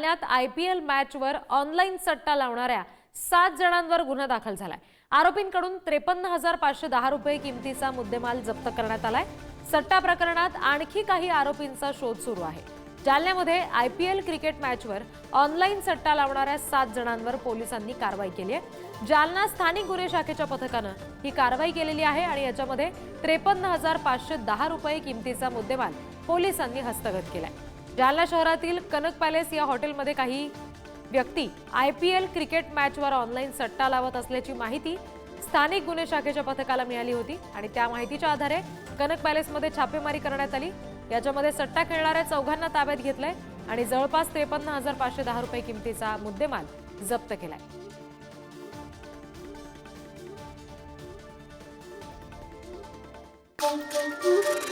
जालन्यात I P L मॅचवर online सट्टा लावणाऱ्या सात जणांवर गुन्हा दाखल झालाय. आरोपींकडून त्रेपन्न हजार पाचशे दहा रुपये किमतीचा मुद्देमाल जप्त करण्यात आलाय. सट्टा प्रकरणात आणखी काही आरोपींचा शोध सुरू आहे. जालन्यामध्ये आय पी एल क्रिकेट मॅचवर ऑनलाईन सट्टा लावणाऱ्या सात जणांवर पोलिसांनी कारवाई केली आहे. जालना स्थानिक गुन्हे शाखेच्या पथकानं ही कारवाई केलेली आहे आणि याच्यामध्ये त्रेपन्न हजार पाचशे दहा रुपये किमतीचा मुद्देमाल पोलिसांनी हस्तगत केलाय. जालना शहरातील कनक पॅलेस या हॉटेलमध्ये काही व्यक्ती आय पी एल क्रिकेट मॅचवर ऑनलाईन सट्टा लावत असल्याची माहिती स्थानिक गुन्हे शाखेच्या पथकाला मिळाली होती आणि त्या माहितीच्या आधारे कनक पॅलेसमध्ये छापेमारी करण्यात आली याच्यामध्ये सट्टा खेळणाऱ्या चौघांना ताब्यात घेतलंय आणि जवळपास त्रेपन्न हजार पाचशे दहा रुपये किमतीचा मुद्देमाल जप्त केलाय Thank you.